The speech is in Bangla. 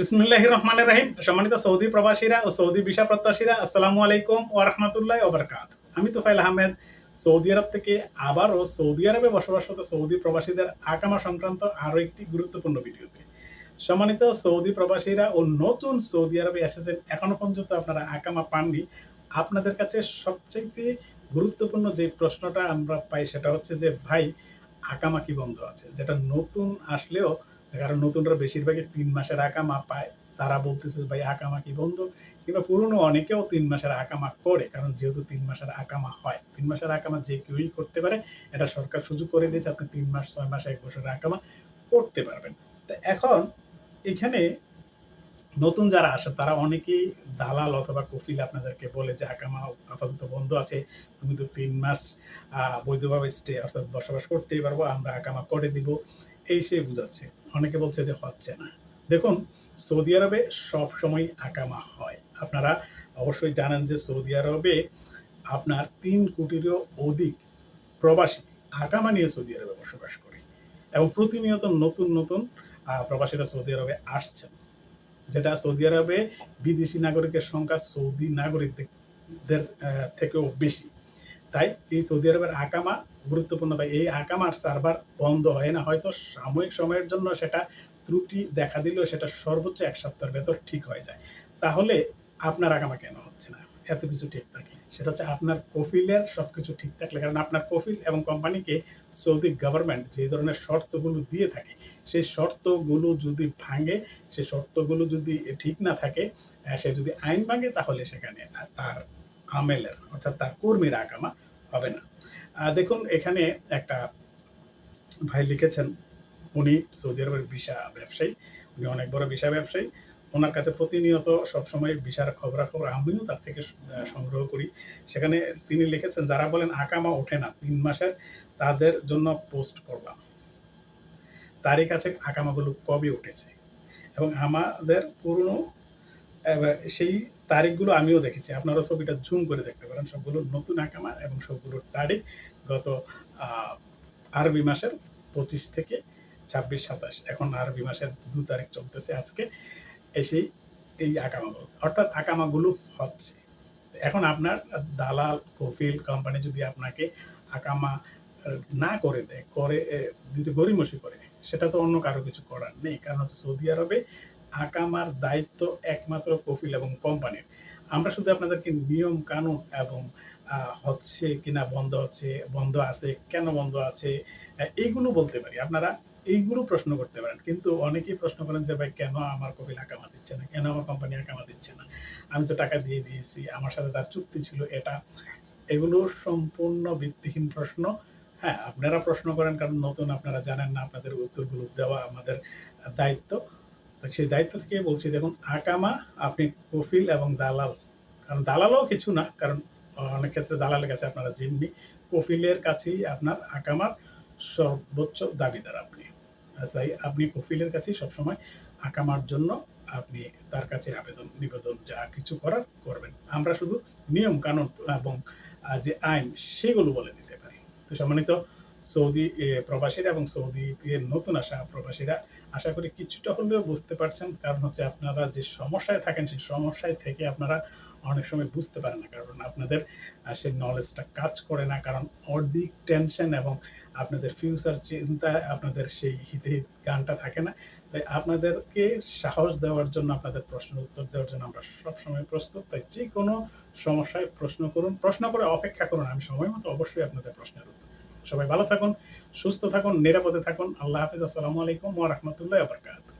বিসমিল্লাহ রহমান রাহিম সম্মানিত সৌদি প্রবাসীরা ও সৌদি ভিসা প্রত্যাশীরা, আসসালামু আলাইকুম ও রহমতুল্লাহ ওবরকাত আমি তোফাইল আহমেদ, সৌদি আরব থেকে আবারও সৌদি আরবে বসবাসরত সৌদি প্রবাসীদের আকামা সংক্রান্ত আরও একটি গুরুত্বপূর্ণ ভিডিওতে। সম্মানিত সৌদি প্রবাসীরা ও নতুন সৌদি আরবে এসেছেন, এখনও পর্যন্ত আপনারা আকামা পাননি। আপনাদের কাছে সবচাইতে গুরুত্বপূর্ণ যে প্রশ্নটা আমরা পাই সেটা হচ্ছে যে, ভাই আকামা কি বন্ধ আছে? যেটা নতুন আসলেও কারণ নতুনরা বেশিরভাগই তিন মাসের আঁকা আকামা পায়। তারা বলতেছে, ভাই আঁকা কি বন্ধ? কিংবা পুরনো অনেকেও তিন মাসের আঁকামা করে, কারণ যেহেতু তিন মাসের আঁকামা হয়। তিন মাসের আকামা যে কেউই করতে পারে, এটা সরকার সুযোগ করে দিয়েছে, আপনি তিন মাস, ছয় মাস, এক বছরের আকামা করতে পারবেন। তো এখন এখানে নতুন যারা আসে তারা অনেকেই দালাল অথবা কফিল আপনাদেরকে বলে যে আকামা আপাতত বন্ধ আছে, তুমি তো তিন মাস বৈধভাবে স্টে অর্থাৎ বসবাস করতেই পারব, আমরা আকামা করে দিব। এই সে বুঝাচ্ছে। অনেকে বলছে যে, হচ্ছে না। দেখুন, সৌদি আরবে সব সময় আকামা হয়। আপনারা অবশ্যই জানেন যে, সৌদি আরবে আপনার তিন কোটিরও অধিক প্রবাসী আকামা নিয়ে সৌদি আরবে বসবাস করে এবং প্রতিনিয়ত নতুন নতুন প্রবাসীরা সৌদি আরবে আসছেন। যেটা সৌদি আরবে বিদেশি নাগরিকের সংখ্যা সৌদি নাগরিকদের থেকেও বেশি। তাই এই সৌদি আরবের আকামা গুরুত্বপূর্ণ। তাই এই আকামার সার্ভার বন্ধ হয় না। হয়তো সাময়িক সময়ের জন্য সেটা ত্রুটি দেখা দিলেও সেটা সর্বোচ্চ এক সপ্তাহের ভেতর ঠিক হয়ে যায়। তাহলে আপনার আকামা কেন হচ্ছে না? এত কিছু ঠিক থাকলে। সেটা হচ্ছে আপনার কফিলের সব কিছু ঠিক থাকলে। কারণ আপনার কফিল এবং কোম্পানিকে সৌদি গভর্নমেন্ট যে ধরনের শর্তগুলো দিয়ে থাকে, সেই শর্তগুলো যদি ভাঙে, সেই শর্তগুলো যদি ঠিক না থাকে সে যদি আইন ভাঙে, তাহলে সেখানে তার আমেলের, অর্থাৎ তার কর্মীর আকামা হবে না। দেখুন, এখানে একটা ভাই লিখেছেন, উনি সৌদি আরবের ভিসা ব্যবসায়ী, উনি অনেক বড় ভিসা ব্যবসায়ী। ওনার কাছে প্রতিনিয়ত সবসময় ভিসার খবরাখবর আমিও তার থেকে সংগ্রহ করি। সেখানে তিনি লিখেছেন, যারা বলেন আকামা ওঠে না, তিন মাসের তাদের জন্য পোস্ট করলাম। তারই কাছে আকামাগুলো কবে উঠেছে? এবং আমাদের পুরনো সেই তারিখগুলো আমিও দেখেছি। আপনারা ছবিটা জুম করে দেখতে পারেন। সবগুলো নতুন আকামা এবং সবগুলোর তারিখ গত আরবি মাসের পঁচিশ থেকে ছাব্বিশ সাতাশ। এখন আরবি মাসের দু তারিখ চলতেছে আজকে। এসেই এই আকামাগুলো, অর্থাৎ আকামাগুলো হচ্ছে। এখন আপনার দালাল, কফিল কোম্পানি যদি আপনাকে আকামা না করে দেয়, করে দিতে গরিমসি করে, সেটা তো অন্য কারও কিছু করার নেই। কারণ হচ্ছে সৌদি আরবে আকামার দায়িত্ব একমাত্র কফিল এবং কোম্পানির আমরা শুধু আপনাদেরকে নিয়ম, কানুন এবং হচ্ছে কিনা, বন্ধ হচ্ছে, বন্ধ আছে, কেন বন্ধ আছে এইগুলো বলতে পারি। আপনারা এইগুলো প্রশ্ন করতে পারেন। কিন্তু অনেকেই প্রশ্ন করেন যে, ভাই, কেন আমার কফিল আকামা দিচ্ছে না? কেন আমার কোম্পানি আকামা দিচ্ছে না? আমি তো টাকা দিয়ে দিয়েছি, আমার সাথে তার চুক্তি ছিল এটা। এগুলো সম্পূর্ণ ভিত্তিহীন প্রশ্ন। হ্যাঁ আপনারা প্রশ্ন করেন, কারণ নতুন আপনারা জানেন না আপনাদের উত্তরগুলো দেওয়া আমাদের দায়িত্ব। সেই দায়িত্ব থেকে বলছি, দেখুন, আকামা, আপনি কফিল এবং দালাল। কারণ দালালও কিছু না, কারণ অনেক ক্ষেত্রে দালালের কাছে আপনারা জিম্মি। কফিলের কাছেই আপনার আকামার সর্বোচ্চ দাবিদার আপনি। তাই আপনি কফিলের কাছেই সবসময় আকামার জন্য আপনি তার কাছে আবেদন, নিবেদন যা কিছু করার করবেন। আমরা শুধু নিয়ম, কানুন এবং যে আইন সেগুলো বলে দিতে পারি। তো সম্মানিত সৌদি প্রবাসীরা এবং সৌদিতে নতুন আসা প্রবাসীরা, আশা করি কিছুটা হলেও বুঝতে পারছেন। কারণ হচ্ছে আপনারা যে সমস্যায় থাকেন, সেই সমস্যায় থেকে আপনারা অনেক সময় বুঝতে পারে না, কারণ আপনাদের সেই নলেজটা কাজ করে না, কারণ অধিক টেনশন এবং আপনাদের ফিউচার চিন্তায় আপনাদের সেই হিতে হিত গানটা থাকে না। তাই আপনাদেরকে সাহস দেওয়ার জন্য, আপনাদের প্রশ্নের উত্তর দেওয়ার জন্য আমরা সবসময় প্রস্তুত। তাই যে কোনো সমস্যায় প্রশ্ন করুন, প্রশ্ন করে অপেক্ষা করুন, আমি সময় মতো অবশ্যই আপনাদের প্রশ্নের উত্তর। সবাই ভালো থাকুন, সুস্থ থাকুন, নিরাপদে থাকুন। আল্লাহ হাফিজ, আসসালামু আলাইকুম ওয়া রাহমাতুল্লাহি ওয়া বারাকাতুহু।